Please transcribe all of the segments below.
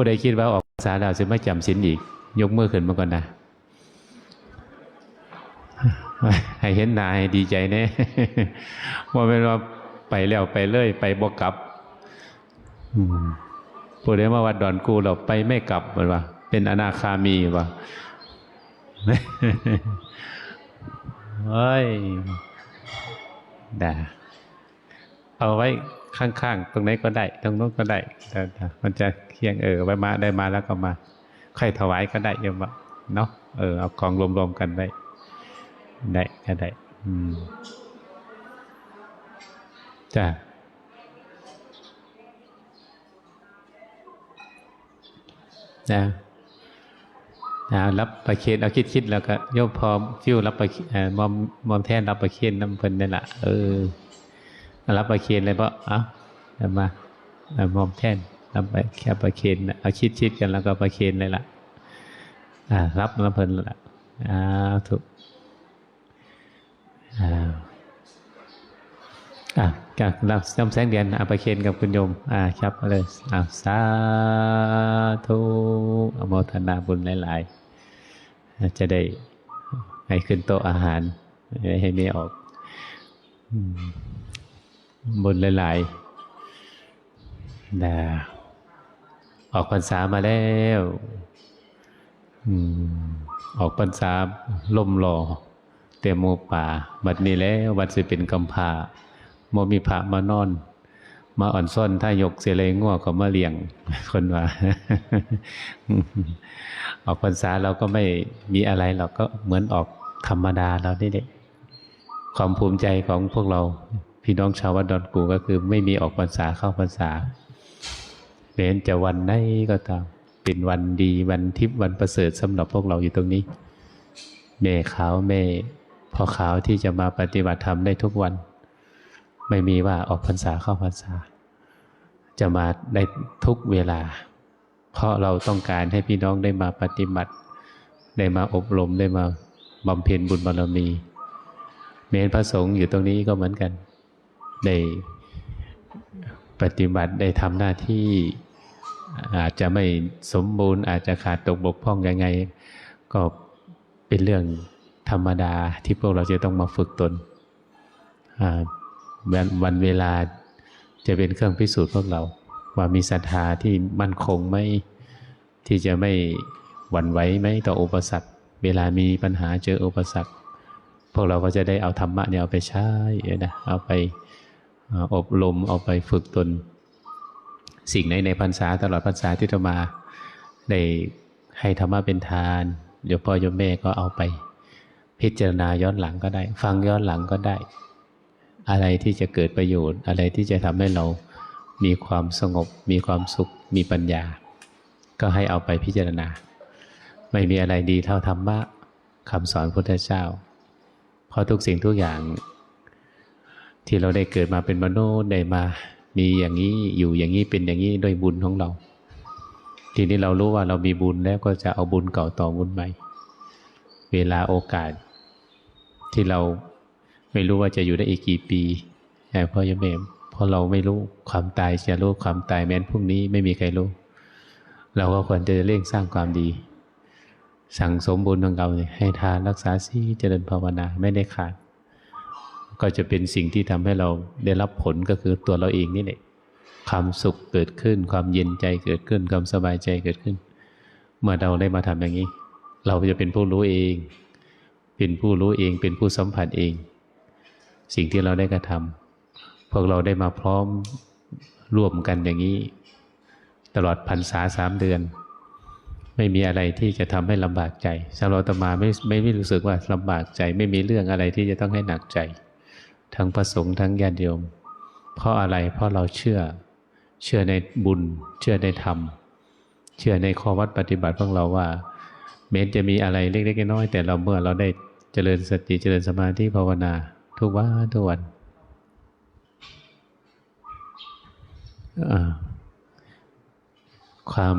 ผู้ใดคิดว่าออกภาษาแล้วจะไม่จำศีลอีก ยกมือขึ้นมาก่อนนะให้เห็นหนาให้ดีใจแน่ว่าเป็นว่าไปแล้วไปเลย ไปบ่กลับผู้ใดมาวัดดอนกูเราไปไม่กลับเหมือนว่า เป็นอนาคามีว่าเฮ้ยด่าเอาไว้ ข้างๆ ตรงไหนก็ได้ ตรงโน้นก็ได้แต่มันจะเคียงเออไว้มาได้มาแล้วก็มาค่ถวายก็ได้ยมว่าเนาะเออเอากองรวมๆกันได้ ได้ก็ได้ อืมจ้ะนะนะรับประเคนเอาคิดคิดแล้วก็โยมพร้อมฟิวรับประคนเอ่อมอมมอมแทนรับประเคนน้ำเพิ่นนี่แหละเออ รับประเคนเลยเพราะเอ้าเอามาเอามอมแท่นรับไปแค่ประเคนน่ะเอาคิดคิดกันแล้วก็ประเคนเลยล่ะอ่ารับน้ำเพลินแล้วล่ะอ่าถูกอ่าอะกับเราน้ำแสงเดือนอาไปเคนกับคุณโยม อ่าครับเอาเลยอ่าสาธุอโมทนาบุญหลายๆจะได้ให้ขึ้นโต๊ะอาหารให้ไม่ออก อืม บุญหลายๆนะออกพรรษามาแล้วออกพรรษาล่มหล่อเตรียมหมูป่า บัดนี้แล้วบัดสิเป็นกำพาโมมีพระมานอน มาอ่อนซ่อนถ้ายกเสยเลยง่วก็มาเลี้ยงคนว่า ออกพรรษาเราก็ไม่มีอะไรเราก็เหมือนออกธรรมดาเราได้เด็ความภูมิใจของพวกเรา พี่น้องชาววัดดอนกูก็คือไม่มีออกพรรษาเข้าพรรษาเห็นจะวันไหนก็ตามเป็นวันดีวันทิพย์วันประเสริฐสำหรับพวกเราอยู่ตรงนี้แม่ขาวแม่พ่อขาวที่จะมาปฏิบัติธรรมได้ทุกวัน ไม่มีว่าออกพรรษาเข้าพรรษา จะมาได้ทุกเวลา เพราะเราต้องการให้พี่น้องได้มาปฏิบัติ ได้มาอบรมได้มาบำเพ็ญบุญบารมี เมนพระสงฆ์อยู่ตรงนี้ก็เหมือนกัน ได้ปฏิบัติได้ทำหน้าที่อาจจะไม่สมบูรณ์อาจจะขาดตกบกพร่องยังไง ก็เป็นเรื่องธรรมดาที่พวกเราจะต้องมาฝึกตนวันวันเวลาจะเป็นเครื่องพิสูจน์พวกเรา ว่ามีศรัทธาที่มั่นคงไหมที่จะไม่หวั่นไหวไหมต่ออุปสรรค เวลามีปัญหาเจออุปสรรค พวกเราก็จะได้เอาธรรมะเนี่ยเอาไปใช้นะเอาไป อบรมเอาไปฝึกตน สิ่งไหนในพรรษาตลอดพรรษาที่จะมาได้ให้ธรรมะเป็นทานเดี๋ยวพ่อโยมแม่ก็เอาไป พิจารณาย้อนหลังก็ได้ ฟังย้อนหลังก็ได้ อะไรที่จะเกิดประโยชน์ อะไรที่จะทำให้เรามีความสงบ มีความสุข มีปัญญา ก็ให้เอาไปพิจารณา ไม่มีอะไรดีเท่าธรรมะคำสอนพุทธเจ้า เพราะทุกสิ่งทุกอย่าง ที่เราได้เกิดมาเป็นมนุษย์ได้มา มีอย่างนี้อยู่อย่างนี้เป็นอย่างนี้ด้วยบุญของเรา ทีนี้เรารู้ว่าเรามีบุญแล้วก็จะเอาบุญเก่าต่อบุญใหม่ เวลาโอกาส ที่เราไม่รู้ว่าจะอยู่ได้อีกกี่ปีแต่พ่อยมเมมเพราะเราไม่รู้ความตายจะรู้ความตายแม้นพรุ่งนี้ไม่มีใครรู้เราก็ควรจะเร่งสร้างความดี สั่งสมบุญของเราเนี่ยให้ทานรักษาศีลเจริญภาวนาไม่ได้ขาด ก็จะเป็นสิ่งที่ทำให้เราได้รับผลก็คือตัวเราเองนี่แหละความสุขเกิดขึ้น ความเย็นใจเกิดขึ้น ความสบายใจเกิดขึ้น เมื่อเราได้มาทำอย่างนี้ เราจะเป็นผู้รู้เอง เป็นผู้รู้เอง เป็นผู้สัมผัสเอง สิ่งที่เราได้กระทำพวกเราได้มาพร้อมร่วมกันอย่างนี้ ตลอดพรรษาสามเดือน ไม่มีอะไรที่จะทำให้ลำบากใจสำหรับอาตมาไมไม่ไม่รู้สึกว่าลำบากใจ ไม่มีเรื่องอะไรที่จะต้องให้หนักใจ ทั้งพระสงฆ์ทั้งญาติโยม เพราะอะไรเพราะเราเชื่อ เชื่อในบุญ เชื่อในธรรม เชื่อในข้อวัดปฏิบัติของเราว่าแม้จะมีอะไรเล็กๆน้อยๆแต่เราเมื่อเราได้เจริญสติเจริญสมาธิภาวนา ทุกวันทุกวันความ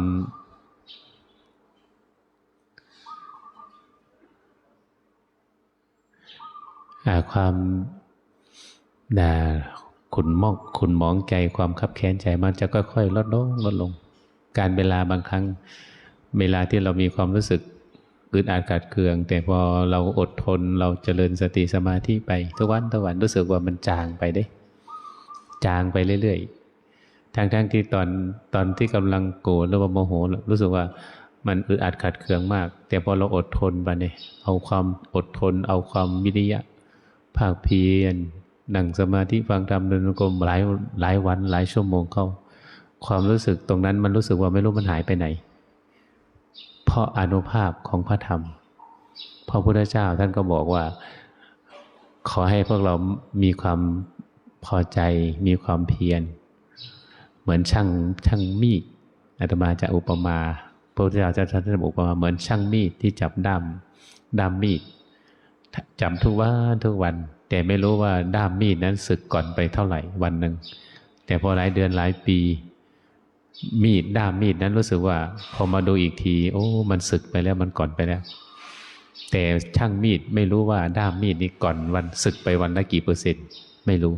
ความ ด่าขุนมอกขุนหมองใจความคับแค้นใจมันจะค่อยๆลดลงลดลง การเวลาบางครั้ง เวลาที่เรามีความรู้สึกอึดอัดขัดเคือง แต่พอเราอดทนเราเจริญสติสมาธิไปทุกวันทุกวันรู้สึกว่ามันจางไปได้ จางไปเรื่อยๆทั้งๆทที่ตอนตอนที่กำลังโกรธหรือว่าโมโห รู้สึกว่ามันอึดอัดขัดเคืองมาก แต่พอเราอดทนไปเนี่ยเอาความอดทน เอาความวิริยะภาคเพียร นั่งสมาธิฟังธรรมเดินกรมหลายหลายวันหลายชั่วโมงเข้า ความรู้สึกตรงนั้นมันรู้สึกว่าไม่รู้มันหายไปไหน เพราะอนุภาพของพระธรรมพระพุทธเจ้าท่านก็บอกว่า ขอให้พวกเรามีความพอใจมีความเพียร เหมือนช่างช่างมีดอาตมาจะอุปมาพระพุทธเจ้าจะท่านอุปมาเหมือนช่างมีดที่จับด้ามด้ามมีดจำทุกวันทุกวัน แต่ไม่รู้ว่าด้ามมีดนั้นสึกก่อนไปเท่าไหร่วันหนึ่งแต่พอหลายเดือนหลายปี มีดด้ามมีดนั้นรู้สึกว่า พอมาดูอีกที โอ้ มันสึกไปแล้วมันก่อนไปแล้ว แต่ช่างมีดไม่รู้ว่าด้ามมีดนี้ก่อนวันสึกไปวันละกี่เปอร์เซ็นต์ไม่รู้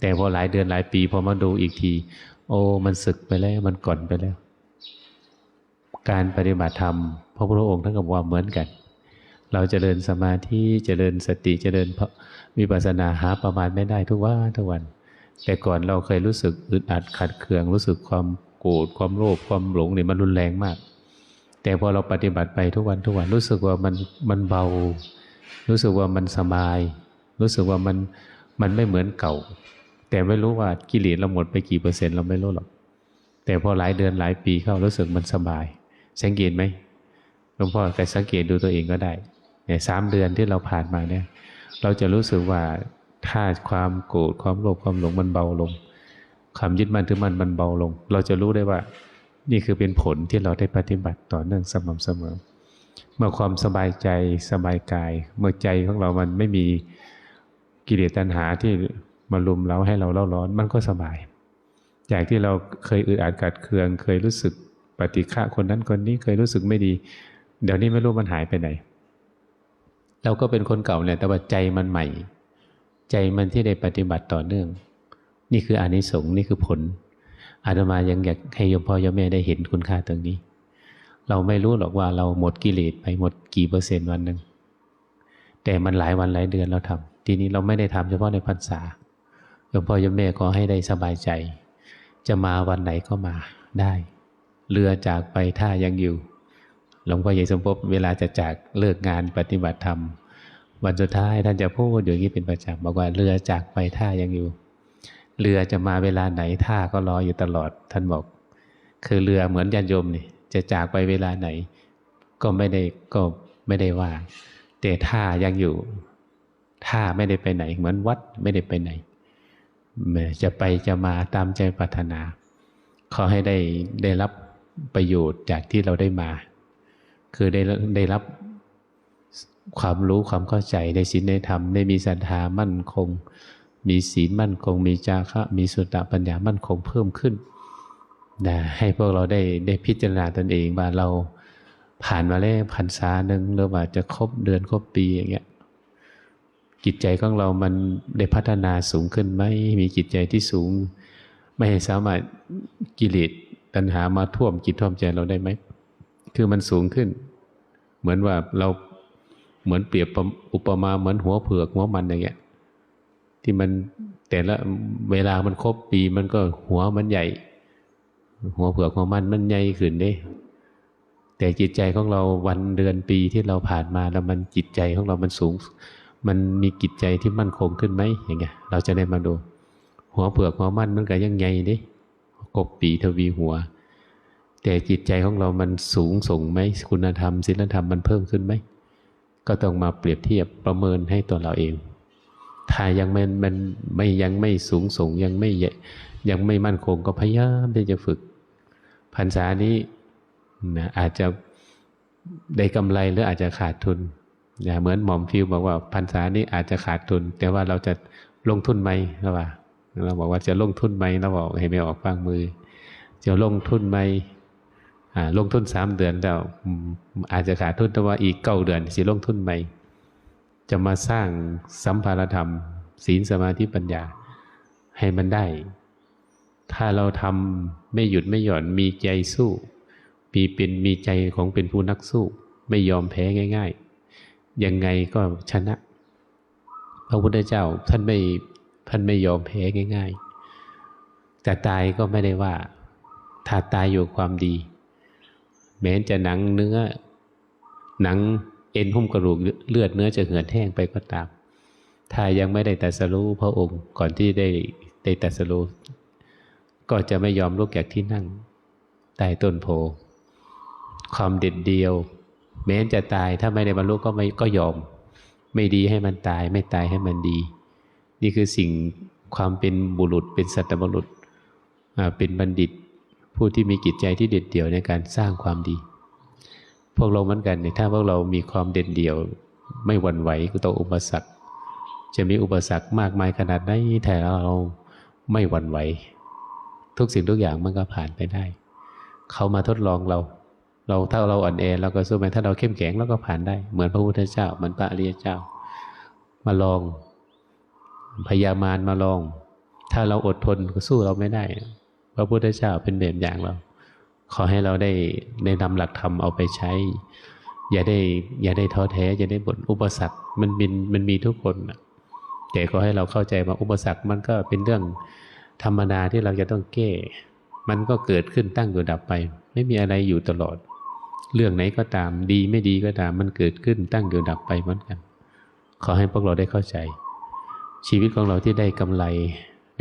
แต่พอหลายเดือนหลายปี พอมาดูอีกที โอ้มันสึกไปแล้วมันก่อนไปแล้ว การปฏิบัติธรรมพระพุทธองค์ท่านก็บอกว่าเหมือนกัน เราจเจริญสมาธิเจริญสติเจริญวิปัสสนาหาประมาณไม่ได้ทุกวันทุกวัน แต่ก่อนเราเคยรู้สึกอึดอัดขัดเคืองรู้สึกความโกรธความโลภความหลงเนี่ยมันรุนแรงมาก แต่พอเราปฏิบัติไปทุกวันทุกวันรู้สึกว่ามันมันเบา รู้สึกว่ามันสบาย รู้สึกว่ามันมันไม่เหมือนเก่า แต่ไม่รู้ว่ากิเลสเราหมดไปกี่เปอร์เซ็นต์เราไม่รู้หรอก แต่พอหลายเดือนหลายปีเข้ารู้สึกมันสบาย สังเกตไหมหลวงพ่อแกสังเกตดูตัวเองก็ได้ เนี่ยสามเดือนที่เราผ่านมาเนี่ย เราจะรู้สึกว่าถ้าความโกรธความโลภความหลงมันเบาลงความยึดมั่นถือมั่นมันเบาลง เราจะรู้ได้ว่า นี่คือเป็นผลที่เราได้ปฏิบัติต่อเนื่องสม่ำเสมอ เมื่อความสบายใจสบายกาย เมื่อใจของเรามันไม่มีกิเลสตัณหาที่มาลุมเราให้เราเล่าร้อน มันก็สบาย จากที่เราเคยอึดอัดกัดเคือง เคยรู้สึกปฏิฆะคนนั้นคนนี้เคยรู้สึกไม่ดี เดี๋ยวนี้ไม่รู้มันหายไปไหน เราก็เป็นคนเก่าเนี่ยแต่ว่าใจมันใหม่ ใจมันที่ได้ปฏิบัติต่อเนื่อง นี่คืออานิสงส์นี่คือผลอาตมายังอยากให้โยมพ่อโยมแม่ได้เห็นคุณค่าตรงนี้ เราไม่รู้หรอกว่าเราหมดกิเลสไปหมดกี่เปอร์เซ็นต์วันหนึ่งแต่มันหลายวันหลายเดือนเราทำทีนี้เราไม่ได้ทำเฉพาะในพรรษาโยมพ่อโยมแม่ขอให้ได้สบายใจ จะมาวันไหนก็มาได้ เรือจากไปท่ายังอยู่ หลวงพ่อใหญ่สมภพเวลาจะจากเลิกงานปฏิบัติธรรม วันสุดท้ายท่านจะพูดอย่างนี้เป็นประจำบอกว่าเรือจากไปท่ายังอยู่ เรือจะมาเวลาไหนท่าก็รออยู่ตลอด ท่านบอก คือเรือเหมือนยานยมนี่จะจากไปเวลาไหน ก็ไม่ได้ก็ไม่ได้ว่า แต่ท่ายังอยู่ท่าไม่ได้ไปไหน เหมือนวัดไม่ได้ไปไหนจะไปจะมาตามใจปรารถนา ขอให้ได้ได้รับประโยชน์จากที่เราได้มา คือได้ได้รับความรู้ความเข้าใจในศีลในธรรมได้มีศรัทธามั่นคง มีศีลมั่นคง มีจาคะ มีสุตตะปัญญามั่นคงเพิ่มขึ้นนะให้พวกเราได้ได้พิจารณาตนเองว่าเราผ่านมาแล้วพันษาหนึ่งหรือว่าจะครบเดือนครบปีอย่างเงี้ยจิตใจของเรามันได้พัฒนาสูงขึ้นไหมมีจิตใจที่สูง ไม่สามารถกิเลสตัณหามาท่วมจิตท่วมใจเราได้ไหม คือมันสูงขึ้น เหมือนว่าเราเหมือนเปรียบอุปมาเหมือนหัวเผือกหัวมันอย่างเงี้ยที่มันแต่ละเวลามันครบปีมันก็หัวมันใหญ่ หัวเผือกหัวมันมันใหญ่ขึ้นเด้แต่จิตใจของเราวันเดือนปีที่เราผ่านมาแล้วมันจิตใจของเรามันสูง มันมีจิตใจที่มั่นคงขึ้นไหมอย่างเงี้ย เราจะได้มาดู หัวเผือกหัวมันมันก็ยังใหญ่เด้กบปีทวีหัว แต่จิตใจของเรามันสูงส่งไหมคุณธรรมศีลธรรมมันเพิ่มขึ้นไหมก็ต้องมาเปรียบเทียบประเมินให้ตัวเราเอง ถ้ายังไม่มันไม่ยังไม่สูงส่งยังไม่ยังไม่มั่นคงก็พยายามที่จะฝึกพรรษานี้นะอาจจะได้กำไรหรืออาจจะขาดทุนอย่าเหมือนหมอมฟิวบอกว่าพรรษานี้อาจจะขาดทุน แต่ว่าเราจะลงทุนไหมเราว่าเราบอกว่าจะลงทุนไหมเราบอกให้ไม่ออกฟังมือ จะลงทุนไหม ลงทุนสามเดือนแล้วอาจจะขาดทุนแต่ว่าอีกเก้าเดือนสิลงทุนใหม่ จะมาสร้างสัมภารธรรม ศีลสมาธิปัญญาให้มันได้ ถ้าเราทำไม่หยุดไม่หย่อนมีใจสู้มีเป็นมีใจของเป็นผู้นักสู้ ไม่ยอมแพ้ง่าย ๆ ยังไงก็ชนะ พระพุทธเจ้าท่านไม่ท่านไม่ยอมแพ้ง่ายๆแต่ตายก็ไม่ได้ว่า ถ้าตายอยู่ความดี แม้จะหนังเนื้อ หนังเอ็นหุ้มกระดูกเลือดเนื้อจะเหือดแห้งไปก็ตาม ถ้ายังไม่ได้ตรัสรู้พระองค์ก่อนที่ได้ได้ตรัสรู้ก็จะไม่ยอมลุกจากที่นั่งใต้ต้นโพ ความเด็ดเดียว แม้จะตายถ้าไม่ได้บรรลุก็ไม่ก็ยอม ไม่ดีให้มันตาย ไม่ตายให้มันดี นี่คือสิ่งความเป็นบุรุษเป็นสัตบุรุษเป็นบัณฑิต ผู้ที่มีจิตใจที่เด็ดเดี่ยวในการสร้างความดี พวกเราเหมือนกันเนี่ยถ้าพวกเรามีความเด่นเดี่ยว ไม่หวั่นไหวก็ต่ออุปสรรค จะมีอุปสรรคมากมายขนาดไหนแต่เราไม่หวั่นไหว ทุกสิ่งทุกอย่างมันก็ผ่านไปได้ เขามาทดลองเรา เราถ้าเราอ่อนแอเราก็สู้ไปถ้าเราเข้มแข็งเราก็ผ่านได้ เหมือนพระพุทธเจ้าเหมือนพระอริยเจ้า มาลองพยามารมาลอง ถ้าเราอดทนก็สู้เราไม่ได้ พระพุทธเจ้าเป็นแบบอย่างเรา ขอให้เราได้ได้นำหลักธรรมเอาไปใช้ อย่าได้อย่าได้ท้อแท้ อย่าได้บ่นอุปสรรคมันมีมันมีทุกคนนะแต่ก็ให้เราเข้าใจว่าอุปสรรคมันก็เป็นเรื่องธรรมดาที่เราจะต้องแก้ มันก็เกิดขึ้นตั้งอยู่ดับไป ไม่มีอะไรอยู่ตลอด เรื่องไหนก็ตามดีไม่ดีก็ตาม มันเกิดขึ้นตั้งอยู่ดับไปเหมือนกัน ขอให้พวกเราได้เข้าใจ ชีวิตของเราที่ได้กำไร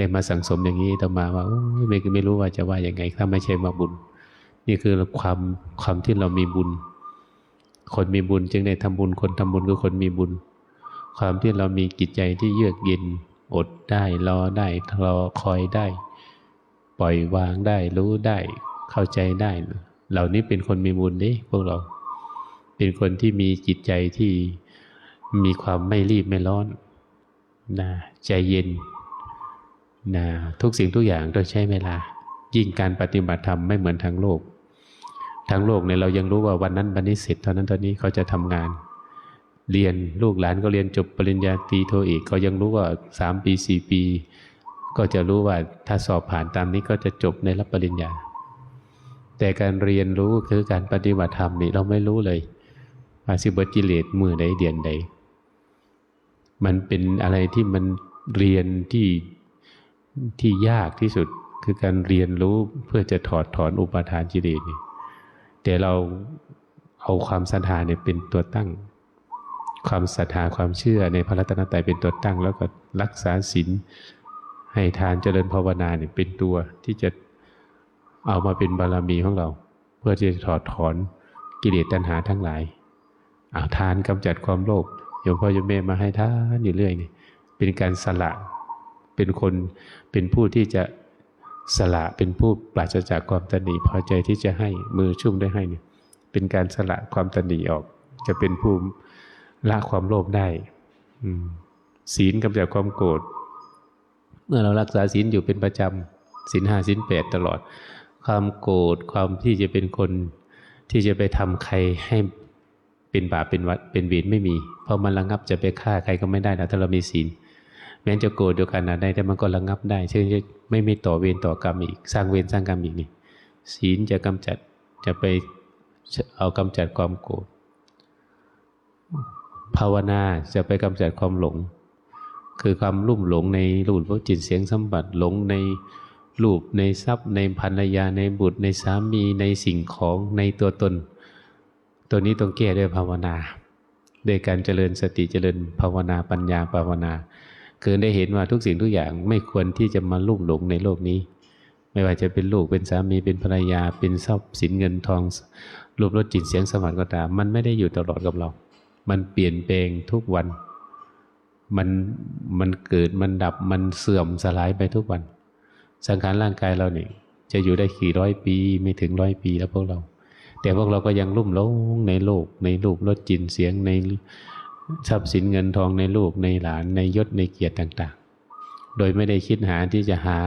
ได้มาสังสมอย่างนี้ต่อมาว่าไม่ไม่รู้ว่าจะว่าอย่างไง ถ้าไม่ใช่มาบุญ นี่คือความความที่เรามีบุญ คนมีบุญจึงได้ทำบุญ คนทำบุญคือคนมีบุญ ความที่เรามีจิตใจที่เยือกเย็น อดได้รอได้รอคอยได้ ปล่อยวางได้รู้ได้เข้าใจได้ เหล่านี้เป็นคนมีบุญนี่พวกเรา เป็นคนที่มีจิตใจที่มีความไม่รีบไม่ร้อนนะใจเย็น นะทุกสิ่งทุกอย่างต้องใช้เวลา ยิ่งการปฏิบัติธรรมไม่เหมือนทางโลก ทางโลกเนี่ยเรายังรู้ว่าวันนั้นวันนี้เสร็จเท่านั้นเท่านี้เขาจะทำงาน เรียนลูกหลานก็เรียนจบปริญญาตรีโทเอกเขายังรู้ว่าสามปีสี่ปี ก็จะรู้ว่าถ้าสอบผ่านตามนี้ก็จะจบในรับปริญญา แต่การเรียนรู้คือการปฏิบัติธรรมนี่เราไม่รู้เลยอาสิบกิเลสมือใดเดียนใด มันเป็นอะไรที่มันเรียนที่ ที่ยากที่สุดคือการเรียนรู้เพื่อจะถอดถอนอุปาทานกิเลสนี่แต่เราเอาความศรัทธาเนี่ยเป็นตัวตั้ง ความศรัทธาความเชื่อในพระรัตนตรัยเป็นตัวตั้ง แล้วก็รักษาศีลให้ทานเจริญภาวนาเนี่ยเป็นตัวที่จะเอามาเป็นบารมีของเรา เพื่อที่จะถอดถอนกิเลสตัณหาทั้งหลายเอาทานกำจัดความโลภโยมพ่อโยมแม่มาให้ทานอยู่เรื่อยนี่เป็นการสละ เป็นคนเป็นผู้ที่จะสละเป็นผู้ปราศจากความตนีพอใจที่จะให้มือชุ่มได้ให้เนี่ยเป็นการสละความตนีออก จะเป็นผู้ละความโลภได้ศีลกำจัดความโกรธเมื่อเรารักษาศีลอยู่เป็นประจำศีลห้าศีลแปดตลอด ความโกรธความที่จะเป็นคนที่จะไปทำใครให้เป็นบาปเป็นวัดเป็นเวรไม่มี เพราะมันระงับจะไปฆ่าใครก็ไม่ได้นะถ้าเรามีศีล แม้จะโกรธเดียวกันนะได้แต่มันก็ระงับได้เช่นจะไม่ไม่ต่อเวรต่อกรรมอีก สร้างเวรสร้างกรรมอีกนี่ศีลจะกำจัดจะไปเอากำจัดความโกรธภาวนาจะไปกำจัดความหลง คือความลุ่มหลงในรูปรสจิตเสียงสัมผัสหลงในรูปในทรัพย์ ในภรรยาในบุตรในสามีในสิ่งของในตัวตน ตัวนี้ต้องแก้ด้วยภาวนาด้วยการเจริญสติเจริญภาวนาปัญญาภาวนา คือได้เห็นว่าทุกสิ่งทุกอย่างไม่ควรที่จะมาลุ่มหลงในโลกนี้ ไม่ว่าจะเป็นลูกเป็นสามีเป็นภรรยา เป็นทรัพย์สินเงินทองรูปรสจิตเสียงสมบัติก็ตาม มันไม่ได้อยู่ตลอดกับเรา มันเปลี่ยนแปลงทุกวัน มันมันเกิดมันดับมันเสื่อมสลายไปทุกวัน สังขารร่างกายเราเนี่ยจะอยู่ได้กี่ร้อยปีไม่ถึงร้อยปีแล้วพวกเรา แต่พวกเราก็ยังลุ่มหลงในโลกในรูปรสจินเสียงใน ทรัพย์สินเงินทองในลูกในหลานในยศในเกียรติต่างๆ โดยไม่ได้คิดหาที่จะหา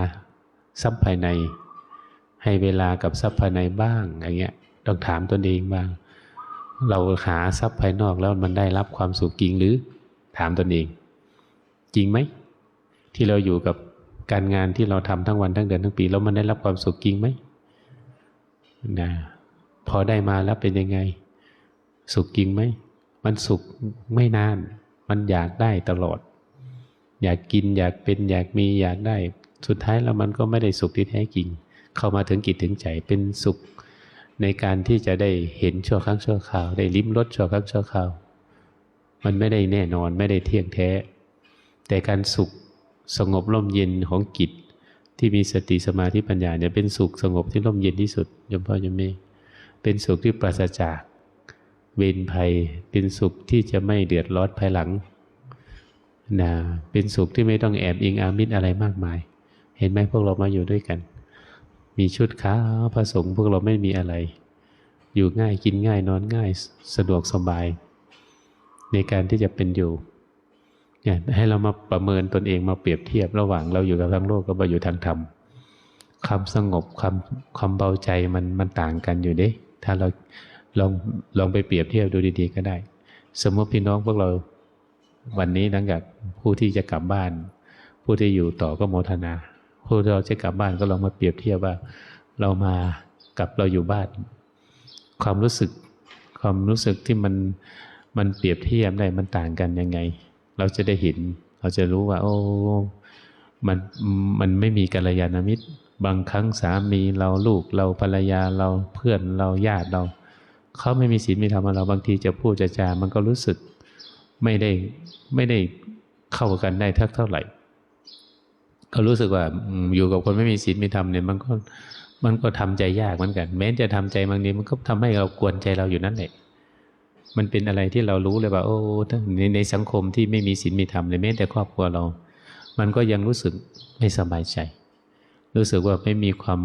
ทรัพย์ภายใน ให้เวลากับทรัพย์ภายในบ้างอย่างเงี้ยต้องถามตนเองบ้าง เราหาทรัพย์ภายนอกแล้วมันได้รับความสุขจริงหรือถามตนเอง จริงไหมที่เราอยู่กับการงานที่เราทำทั้งวันทั้งเดือนทั้งปี แล้วมันได้รับความสุขจริงไหมนะพอได้มาแล้วเป็นยังไง สุขจริงไหม มันสุขไม่นาน มันอยากได้ตลอด อยากกินอยากเป็นอยากมีอยากได้ สุดท้ายแล้วมันก็ไม่ได้สุขที่แท้จริง เข้ามาถึงกิจถึงใจเป็นสุข ในการที่จะได้เห็นชั่วครั้งชั่วคราว ได้ลิ้มรสชั่วครั้งชั่วคราว มันไม่ได้แน่นอนไม่ได้เที่ยงแท้ แต่การสุขสงบร่มเย็นของจิตที่มีสติสมาธิปัญญาเนี่ยเป็นสุขสงบที่ร่มเย็นที่สุดยมพ่อยมแม่เป็นสุขที่ปราศจาก เวรภัย เป็นสุขที่จะไม่เดือดร้อนภายหลังนะเป็นสุขที่ไม่ต้องแอบอิงอามิตรอะไรมากมาย เห็นไหมพวกเรามาอยู่ด้วยกัน มีชุดขาวพระสงฆ์พวกเราไม่มีอะไร อยู่ง่ายกินง่ายนอนง่ายสะดวกสบาย ในการที่จะเป็นอยู่เนี่ยให้เรามาประเมินตนเองมาเปรียบเทียบระหว่างเราอยู่กับทั้งโลกกับเราอยู่ทางธรรมความสงบความความเบาใจมันมันต่างกันอยู่เด้ถ้าเรา ลองลองไปเปรียบเทียบดูดีๆก็ได้ สมมติพี่น้องพวกเราวันนี้หลังจากผู้ที่จะกลับบ้าน ผู้ที่อยู่ต่อก็โมทนา ผู้ที่เราจะกลับบ้านก็ลองมาเปรียบเทียบว่า เรามากับเราอยู่บ้าน ความรู้สึกความรู้สึกที่มันมันเปรียบเทียบได้มันต่างกันยังไง เราจะได้เห็น เราจะรู้ว่า โอ้มันมันไม่มีกัลยาณมิตร บางครั้งสามีเราลูกเราภรรยาเราเพื่อนเราญาติเรา เขาไม่มีศีลมีธรรมเราบางทีจะพูดจะจามันก็รู้สึกไม่ได้ไม่ได้เข้ากันได้ทักเท่าไหร่ก็รู้สึกว่าอยู่กับคนไม่มีศีลมีธรรมเนี่ยมันก็มันก็ทำใจยากเหมือนกัน แม้จะทำใจบางทีมันก็ทำให้เรากวนใจเราอยู่นั่นแหละมันเป็นอะไรที่เรารู้เลยว่า โอ้ในในสังคมที่ไม่มีศีลมีธรรมเลยแม้แต่ครอบครัวเรา มันก็ยังรู้สึกไม่สบายใจ รู้สึกว่าไม่มีความ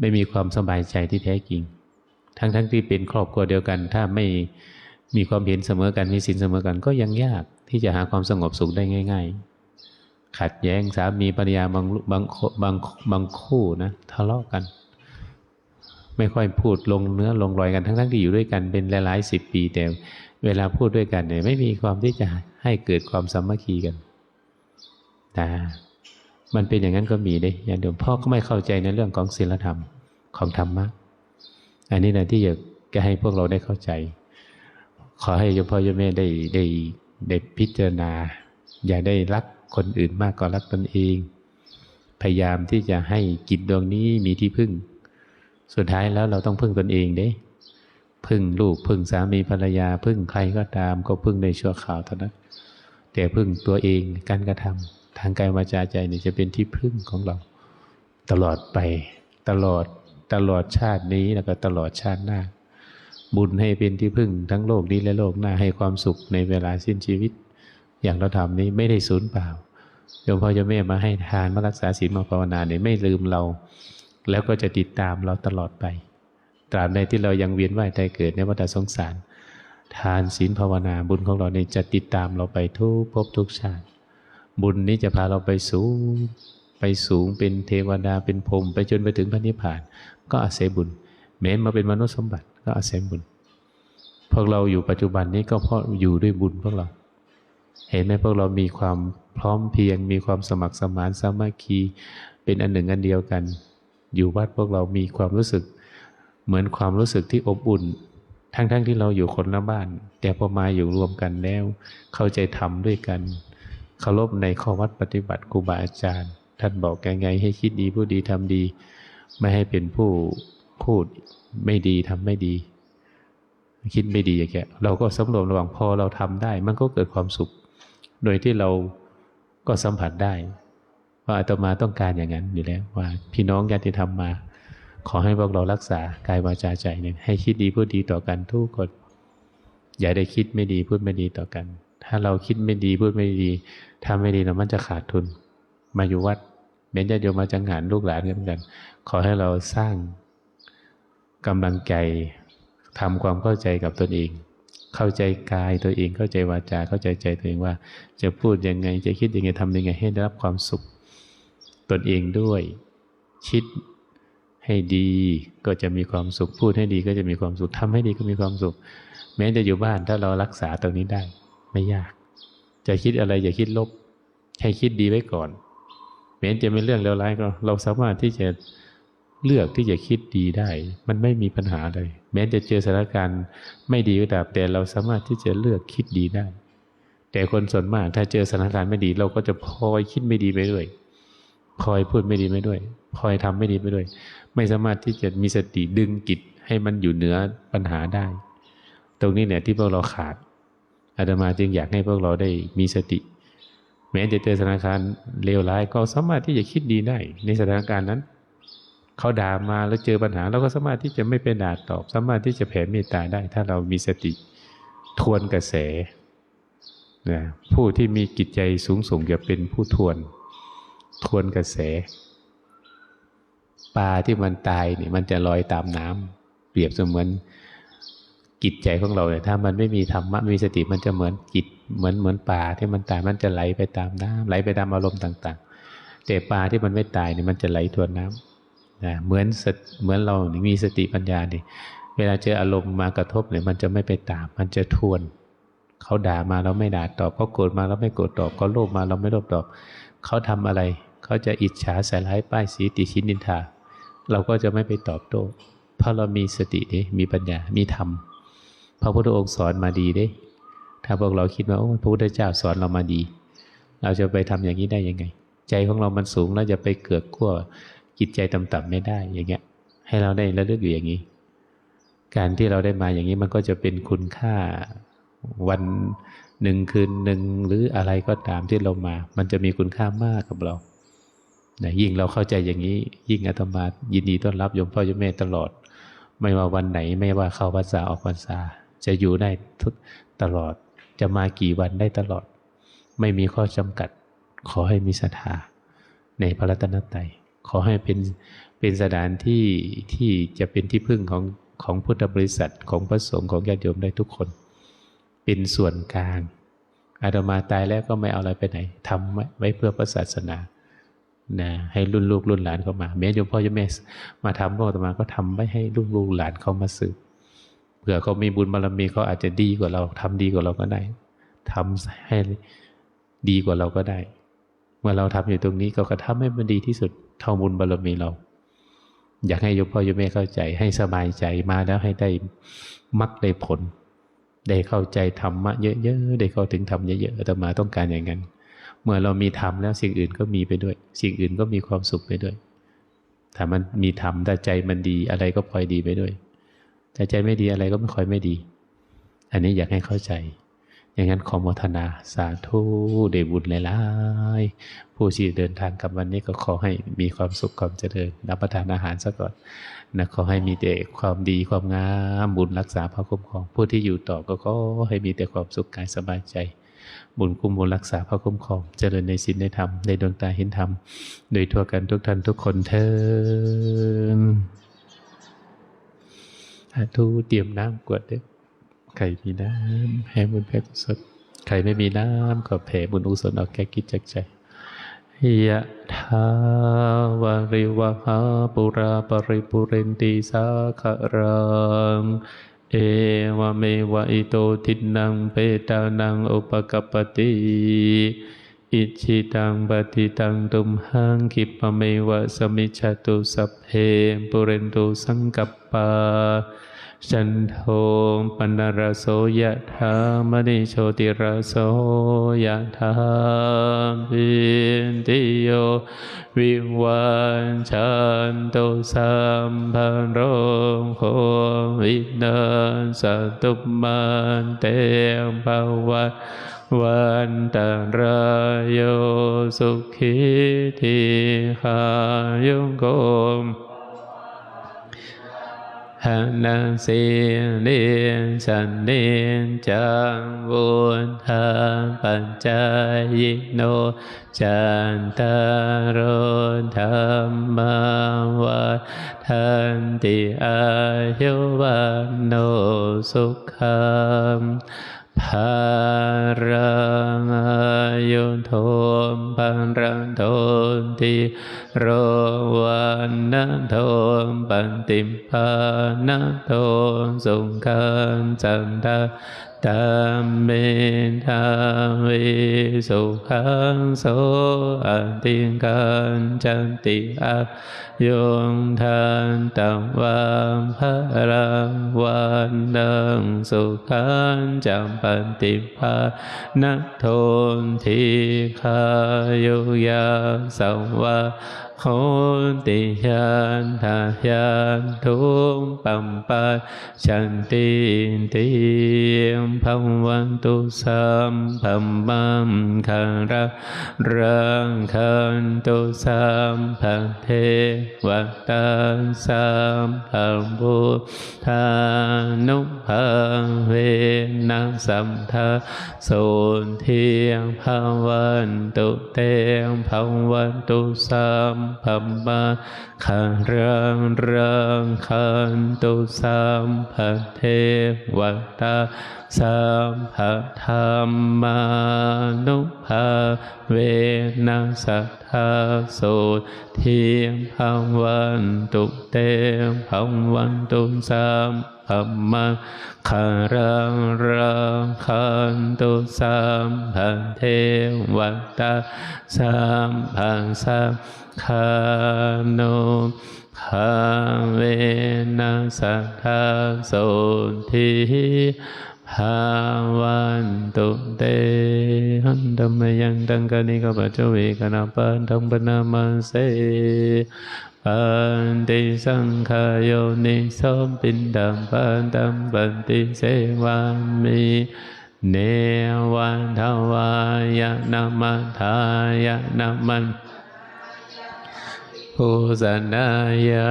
ไม่มีความสบายใจที่แท้จริง ทั้งทั้งที่เป็นครอบครัวเดียวกัน ถ้าไม่มีความเห็นเสมอกันมีศีลเสมอกัน ก็ยังยากที่จะหาความสงบสุขได้ง่าย ๆ ขัดแย้งสามีภรรยาบางบางบางบางคู่นะทะเลาะกัน ไม่ค่อยพูดลงเนื้อลงรอยกันทั้งทั้งที่อยู่ด้วยกันเป็นหลายๆสิบปีแต่เวลาพูดด้วยกันเนี่ยไม่มีความที่จะให้เกิดความสามัคคีกันแต่มันเป็นอย่างนั้นก็มีเด้อย่างเดิมพ่อก็ไม่เข้าใจในเรื่องของศีลธรรมของธรรมะ อันนี้นะที่อยากจะให้พวกเราได้เข้าใจ ขอให้ยมพ่อยมแม่ได้ได้ได้พิจารณา อย่าได้รักคนอื่นมากกว่ารักตนเอง พยายามที่จะให้จิตดวงนี้มีที่พึ่ง สุดท้ายแล้วเราต้องพึ่งตนเองเด้พึ่งลูกพึ่งสามีภรรยา พึ่งใครก็ตาม ก็พึ่งในชั่วข่าวเท่านั้นแต่พึ่งตัวเองการกระทำทางกายวาจาใจเนี่ยจะเป็นที่พึ่งของเรา ตลอดไปตลอด ตลอดชาตินี้แล้วก็ตลอดชาติหน้า บุญให้เป็นที่พึ่งทั้งโลกนี้และโลกหน้าให้ความสุขในเวลาสิ้นชีวิต อย่างเราทำนี้ไม่ได้สูญเปล่าโยมพ่อโยมแม่มาให้ทานมารักษาศีลมาภาวนาเนี่ยไม่ลืมเรา แล้วก็จะติดตามเราตลอดไป ตราบใดที่เรายังเวียนว่ายตายเกิดในวัฏสงสาร ทานศีลภาวนาบุญของเราเนี่ยจะติดตามเราไปทุกภพทุกชาติ บุญนี้จะพาเราไปสูง ไปสูงเป็นเทวดาเป็นพรหมไปจนไปถึงพระนิพพาน ก็อาศัยบุญ แม้มาเป็นมนุษย์สมบัติก็อาศัยบุญ พวกเราอยู่ปัจจุบันนี้ก็เพราะอยู่ด้วยบุญพวกเรา เห็นไหมพวกเรามีความพร้อมเพียง มีความสมัครสมานสามัคคี เป็นอันหนึ่งอันเดียวกัน อยู่วัดพวกเรามีความรู้สึก เหมือนความรู้สึกที่อบอุ่น ทั้งๆทที่เราอยู่คนละบ้าน แต่พอมาอยู่รวมกันแล้ว เข้าใจทำด้วยกันเคารพในข้อวัดปฏิบัติครูบาอาจารย์ ท่านบอกยังไงให้คิดดีพูดดีทำดี ไม่ให้เป็นผู้พูดไม่ดีทำไม่ดี คิดไม่ดีอย่างเงี้ยเราก็สำรวมระวังพอเราทำได้ มันก็เกิดความสุข โดยที่เราก็สัมผัสได้ ว่าอาตมาต้องการอย่างนั้นอยู่แล้วว่า พี่น้องญาติธรรมมา ขอให้พวกเรารักษากายวาจาใจเนี่ยให้คิดดีพูดดีต่อกันทุกคนอย่าได้คิดไม่ดีพูดไม่ดีต่อกัน ถ้าเราคิดไม่ดีพูดไม่ดีทำไม่ดีเรามันจะขาดทุน มาอยู่วัด เบนญาติโยมมาจังหารลูกหลานกันกัน ขอให้เราสร้างกำลังใจทำความเข้าใจกับตนเอง เข้าใจกายตัวเอง เข้าใจวาจา เข้าใจใจตัวเองว่า จะพูดยังไง จะคิดยังไงทำยังไงให้ได้รับความสุข ตนเองด้วย คิดให้ดีก็จะมีความสุข พูดให้ดีก็จะมีความสุขทำให้ดีก็มีความสุข แม้จะอยู่บ้านถ้าเรารักษาตรงนี้ได้ ไม่ยาก จะคิดอะไรอย่าคิดลบ ให้คิดดีไว้ก่อน แม้จะเป็นเรื่องเลวร้ายก็ เราสามารถที่จะเลือกที่จะคิดดีได้ มันไม่มีปัญหาเลย แม้จะเจอสถานการณ์ไม่ดีก็ตามแต่เราสามารถที่จะเลือกคิดดีได้ แต่คนส่วนมากถ้าเจอสถานการณ์ไม่ดีเราก็จะพลอยคิดไม่ดีไปด้วยพลอยพูดไม่ดีไปด้วยพลอยทำไม่ดีไปด้วย ไม่สามารถที่จะมีสติดึงจิตให้มันอยู่เหนือปัญหาได้ ตรงนี้เนี่ยที่พวกเราขาดอาตมาจึงอยากให้พวกเราได้มีสติ แม้จะเจอสถานการณ์เลวร้ายก็สามารถที่จะคิดดีได้ ในสถานการณ์นั้นเขาด่ามาแล้วเจอปัญหาเราก็สามารถที่จะไม่เป็นด่าตอบ สามารถที่จะแผ่เมตตาได้ ถ้าเรามีสติทวนกระแสนะผู้ที่มีจิตใจสูงส่งจะเป็นผู้ทวน ทวนกระแส ปลาที่มันตายเนี่ยมันจะลอยตามน้ำเปรียบเสมือนจิตใจของเราเนี่ยถ้ามันไม่มีธรรมะม่มีสติมันจะเหมือนจิต เหมือนเหมือนปลาที่มันตายมันจะไหลไปตามน้ำไหลไปตามอารมณ์ต่าง ๆ แต่ปลาที่มันไม่ตายเนี่ยมันจะไหลทวนน้ำนะเหมือนเหมือนเรานี่มีสติปัญญาเนี่ยเวลาเจออารมณ์มากระทบเนี่ยมันจะไม่ไปตาม มันจะทวนเขาด่ามาเราไม่ด่าตอบเขาโกรธมาเราไม่โกรธตอบเขาโลภมาเราไม่โลภตอบเขาทำอะไรเขาจะอิจฉาใส่ร้ายป้ายสีติชินนินทา เราก็จะไม่ไปตอบโต้เพราะเรามีสตินี่มีปัญญามีธรรมพระพุทธองค์สอนมาดีเด้ ถ้าพวกเราคิดว่าโอ้พระพุทธเจ้าสอนเรามาดี เราจะไปทำอย่างนี้ได้ยังไง ใจของเรามันสูงแล้วจะไปเกือกขั้วจิตใจต่ำๆไม่ได้อย่างเงี้ย ให้เราได้ระลึกอยู่อย่างนี้ การที่เราได้มาอย่างนี้มันก็จะเป็นคุณค่าวันหนึ่งคืนหนึ่งหรืออะไรก็ตามที่เรามา มันจะมีคุณค่ามากกับเรานะยิ่งเราเข้าใจอย่างนี้ ยิ่งอาตมายินดีต้อนรับโยมพ่อโยมแม่ตลอด ไม่ว่าวันไหนไม่ว่าเข้าพรรษาออกพรรษา จะอยู่ได้ทุกตลอด จะมากี่วันได้ตลอด ไม่มีข้อจำกัด ขอให้มีศรัทธาในพระรัตนตรัยขอให้เป็นเป็นสถานที่ที่จะเป็นที่พึ่งของของพุทธบริษัทของพระสงฆ์ของญาติโยมได้ทุกคน เป็นส่วนกลางอาตมาตายแล้วก็ไม่เอาอะไรไปไหนทำไว้เพื่อพระศาสนานะให้รุ่นลูกรุ่นหลานเข้ามาแม้โยมพ่อโยมแม่มาทำพวกอาตมาก็ทำไว้ให้ลูกลูกหลานเขามาสืบ ผื่อเขามีบุญบารมีเขาอาจจะดีกว่าเราทำดีกว่าเราก็ได้ทำให้ดีกว่าเราก็ได้ เมื่อเราทำอยู่ตรงนี้ก็กระทำให้มันดีที่สุดเท่าบุญบารมีเรา อยากให้โยมพ่อโยมแม่เข้าใจให้สบายใจมาแล้วให้ได้มักได้ผล ได้เข้าใจธรรมะเยอะๆได้เข้าถึงธรรมเยอะๆอาตมาต้องการอย่างนั้น เมื่อเรามีธรรมแล้วสิ่งอื่นก็มีไปด้วย สิ่งอื่นก็มีความสุขไปด้วยถ้ามันมีธรรมถ้าใจมันดีอะไรก็พลอยดีไปด้วย ใจไม่ดีอะไรก็ไม่ค่อยไม่ดี อันนี้อยากให้เข้าใจ อย่างนั้นขอโมทนาสาธุเดบุญหลายๆผู้ที่เดินทางกลับวันนี้ก็ขอให้มีความสุขความเจริญรับประทานอาหารซะก่อนนะขอให้มีแต่ความดีความงามบุญรักษาพระคุ้มครองผู้ที่อยู่ต่อก็ขอให้มีแต่ความสุขกายสบายใจบุญคุ้มบุญรักษาพระคุ้มครอง เจริญในศีลในธรรม ในดวงตาเห็นธรรม โดยทั่วกันทุกท่านทุกคนเทินาธุเตรียมน้ำกวดเด้อใครมีน้ำให้บุญแผ่กุศลใครไม่มีน้ำก็แผ่บุญอุศลออกแก่กิจจากใจยะทาวาริวหาปุราปริปุเรนติสาคารังเอวเมวะอิโตทินังเปตานังอุปกปปติอิชิตังปฏิตังตุมหังคิปะเมวะสมิจฉตุสัพเพปุเรนตุสังกัปปา จันโทปนรโสยะธามณิโชติรโสยะธาปินติโยวิวันชันตุสัมพันโรโควินาสตุมันเตภวัตวันตรายโยสุขีทีขายุงโกม นังสีนิสันนิจังวุฒาปัญจายโนจันตารุธรรมวัฏันติอายุวันโนสุขัง ภารมายุทมปันรังโทติโรวันนันโทมปันติปานันโทสุขันจันทา ตัมเมทาวิสุขังโสอติกันจันติอายุงทานตัมวังพระรังวันดังสุขันจัมปันติภานทโทนทิคายุยาสังวา โหติยันทายันทุมปัมปัสชันติติยมพัมวันตุสัมพัมมัมคังระรังคันตุสัมพันเทวตาสัมพัมบุทานุภาเวนังสัมทาโสนเทียงภาวันตุเตงภาวันตุสัมพัมมาคังรังรังคันตุสัมพันเทวตาสัมภธรรมานุภาเวนัสทธาโสเทียงภวันตุเตงภวันตุสัม พัมมะคารังรังคันตุสัมพันเทวตาสัมพังสัมคานุคาเวนัสัทธาโสทิ ภาวันตุเตหันธรรมยังตังกนิกปัจจเวกนาปันธรรมปนามาเสปันติสังขายโยนิสมปินดัมปันตัมปันติเสวามิเนวันทวายะนามัทายะนามัน ภูสนายา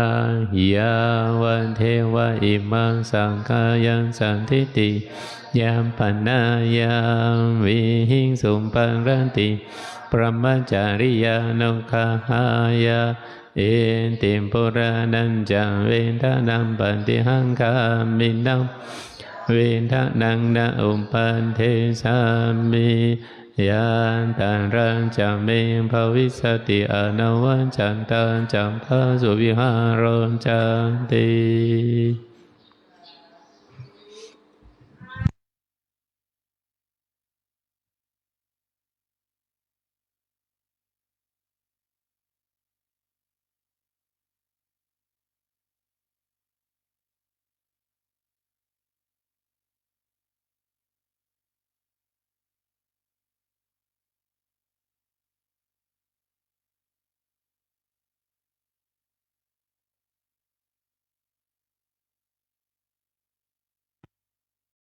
ยาวันเทวะอิมังสังกายังสันทิติยามปนายาวิหิงสุมปังรันติปรมจาริยานุคาหายาเอติมปุรานันจังเวนทานัมปันติหังคามินังเวนทานังนาอุปันเทสามิ ยานตันรังจัมเมภวิสติอนวันจันตังจัมภาสุวิหารนจันติ